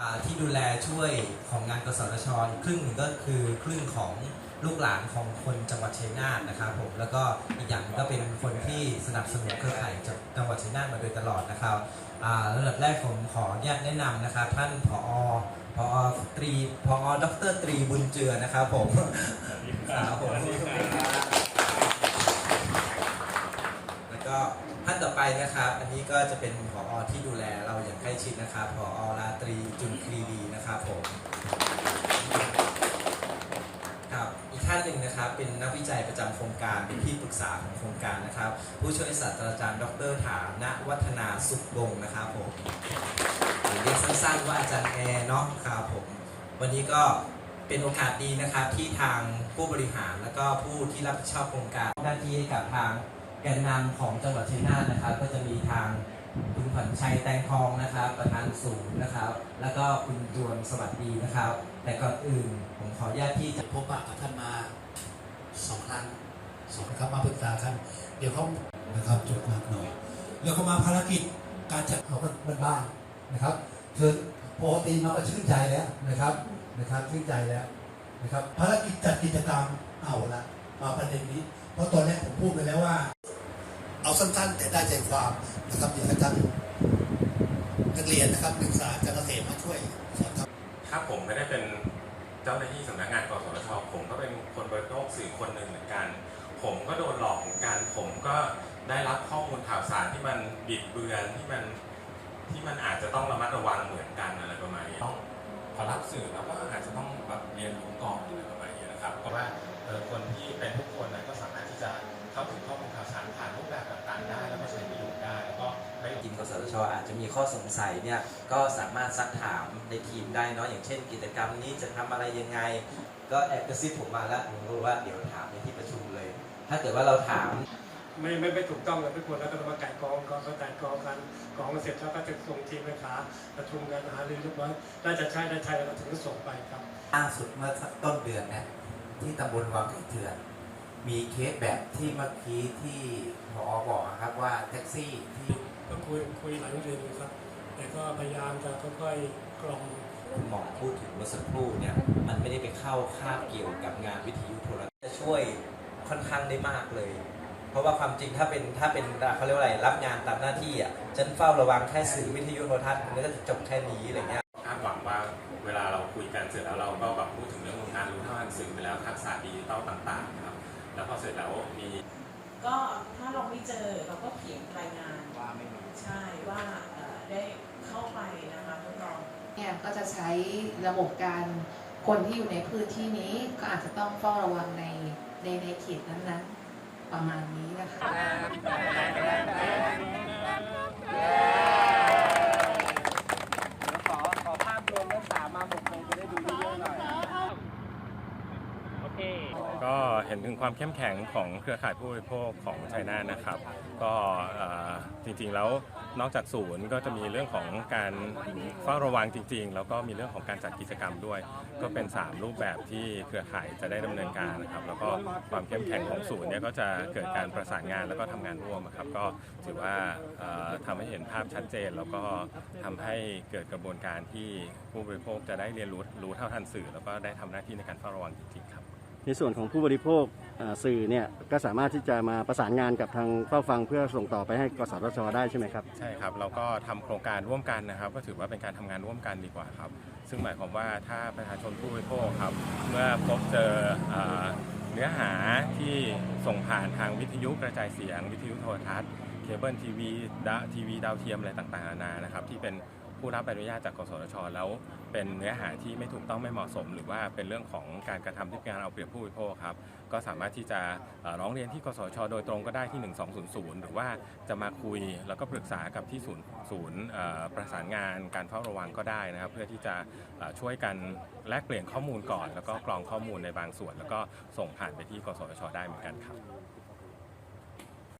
อ่าที่ดูแลช่วยของงานกสทชอีกครึ่งหนึ่งก็คือครึ่งของลูกหลานของคนจังหวัดชัยนาทนะครับผมแล้วก็อีกอย่างหนึ่งก็เป็นคนที่สนับสนุนเครือข่ายจากจังหวัดชัยนาทมาโดยตลอดนะครับอ่าระดับแรกผมขออนุญาตแนะนำนะครับท่านผอผอตรีผอดรตรีบุญเจือนะครับผมครับผมแล้ว ก็ท่านต่อไปนะครับ อันนี้ก็จะเป็นผอที่ดูแลเราอย่างใกล้ชิดนะครับผอราตรีจุนครีดีนะครับผมครับอีกท่านหนึ่งนะครับเป็นนักวิจัยประจำโครงการเป็นที่ปรึกษาของโครงการนะครับ ผู้ช่วยศาสตราจารย์ ดรฐานะวัฒนาสุขวงศ์นะครับผมเรียกสั้นๆว่าอาจารย์แอร์เนาะครับผมวันนี้ก็เป็นโอกาสดีนะครับที่ทางผู้บริหารแล้วก็ผู้ที่รับผิดชอบโครงการหน้าที่กับทาง แกนนำของจังหวัดชัยนาทนะครับ ก็จะมีทางคุณขวัญชัยแตงทองนะครับ ประธานศูนย์นะครับ แล้วก็คุณจวนสวัสดีนะครับ แต่ก่อนอื่นผมขออนุญาตที่จะพบปะกับท่านมาสองครั้งสองครับมาปรึกษาท่านเดี๋ยวเขานะครับจดมากหน่อย แล้วก็มาภารกิจการจัดเขาก็นบ้านนะครับคือปกติมาก็ชื่นใจแล้วนะครับนะครับชื่นใจแล้วนะครับภารกิจจัดกิจกรรมเอาละมาประเด็นนี้ เพราะตอนแรกผมพูดไปแล้วว่า เอาสั้นๆ แต่ได้ใจความนะครับเดี๋ยวให้ท่านนักเรียนนะครับนักศึกษาการเกษตรมาช่วยสอนครับถ้าผมไม่ได้เป็นเจ้าหน้าที่สำนักงานกสทชผมก็เป็นคนบริโภคสื่อคนหนึ่งเหมือนกัน ผมก็โดนหลอกเหมือนกัน ผมก็ได้รับข้อมูลข่าวสารที่มันบิดเบือนที่มันที่มันอาจจะต้องระมัดระวังเหมือนกัน ถึงข้อมูลข่าวสารผ่านรูปแบบต่างๆได้ แล้วก็ใช้ประโยชน์ได้แล้วก็ไม่ทีมกสทชอาจจะมีข้อสงสัยเนี่ยก็สามารถซักถามในทีมได้เนาะอย่างเช่น กิจกรรมนี้จะทำอะไรยังไง ก็แอบกระซิบผมมาแล้วผมรู้ว่าเดี๋ยวถามในที่ประชุมเลย ถ้าเกิดว่าเราถามไม่ไม่ไม่ถูกต้องเลยไม่ควรแล้วก็ต้องมาไก่กองกองก็ไก่กองกันกองเสร็จแล้วก็จะส่งทีมเลขาประชุมกันหารือเรียบร้อยน่าจะใช่ได้ใช่แล้วก็ถึงจะส่งไปครับล่าสุดเมื่อสักต้นเดือนเนี่ยที่ตำบลวังไก่เถื่อน มีเคสแบบที่เมื่อกี้ที่พอบอกอะครับว่าแท็กซี่ที่ก็คุยคุยหลายเดือนอยู่ครับ แต่ก็พยายามจะค่อยๆกล่อมคุณหมอพูดถึงเมื่อสักครู่เนี่ยมันไม่ได้ไปเข้าคาบเกี่ยวกับงานวิทยุโทรทัศน์จะช่วยค่อนข้างได้มากเลย เพราะว่าความจริงถ้าเป็นถ้าเป็นเขาเรียกว่าอะไรรับงานตามหน้าที่อะฉันเฝ้าระวังแค่สื่อวิทยุโทรทัศน์มันก็จะจบแค่นี้อะไรเงี้ย แล้วพอเสร็จแล้วมีก็ถ้าเราไม่เจอเราก็เขียนรายงานว่าไม่มีใช่ว่าเอ่อได้เข้าไปนะคะทดลองเนี่ยก็จะใช้ระบบการคนที่อยู่ในพื้นที่นี้ก็อาจจะต้องเฝ้าระวังในในในเขตนั้นๆ ประมาณนี้นะคะ ขอขอภาพรวมนักศึกษามาผมคงจะได้ดูเยอะๆหน่อย โอเค ก็ เห็นถึงความเข้มแข็งของเครือข่ายผู้บริโภคของไชน่านะครับ ก็จริงๆแล้วนอกจากศูนย์ก็จะมีเรื่องของการเฝ้าระวังจริง ๆ แล้วก็มีเรื่องของการจัดกิจกรรมด้วย ก็เป็น 3 รูปแบบที่เครือข่ายจะได้ดำเนินการนะครับ แล้วก็ความเข้มแข็งของศูนย์เนี่ยก็จะเกิดการประสานงานแล้วก็ทำงานร่วมครับก็ถือว่าเอ่อทำให้เห็นภาพชัดเจน แล้วก็ทำให้เกิดกระบวนการที่ผู้บริโภคจะได้เรียนรู้รู้เท่าทันสื่อ แล้วก็ได้ทำหน้าที่ในการเฝ้าระวังจริงๆครับ ในส่วนของผู้บริโภคสื่อเนี่ยก็สามารถที่จะมาประสานงานกับทางเฝ้าฟังเพื่อส่งต่อไปให้กสทชได้ใช่ไหมครับใช่ครับเราก็ทำโครงการร่วมกันนะครับ ก็ถือว่าเป็นการทำงานร่วมกันดีกว่าครับ ซึ่งหมายความว่าถ้าประชาชนผู้บริโภคครับ เมื่อพบเจอเอ่อเนื้อหาที่ส่งผ่านทางวิทยุกระจายเสียง วิทยุโทรทัศน์เคเบิลทีวีดาทีวีดาวเทียมอะไรต่างๆนานานะครับที่เป็น ผู้รับใบอนุญาตจากกสทช แล้วเป็นเนื้อหาที่ไม่ถูกต้องไม่เหมาะสม หรือว่าเป็นเรื่องของการกระทำที่เป็นการเอาเปรียบผู้บริโภคครับก็สามารถที่จะร้องเรียนที่กสทช โดยตรงก็ได้ที่ 1200 หรือว่าจะมาคุยแล้วก็ปรึกษากับที่ศูนย์ศูนย์ประสานงานการเฝ้าระวังก็ได้นะครับ เพื่อที่จะช่วยกันแลกเปลี่ยนข้อมูลก่อน แล้วก็กรองข้อมูลในบางส่วน แล้วก็ส่งผ่านไปที่กสทช ได้เหมือนกันครับ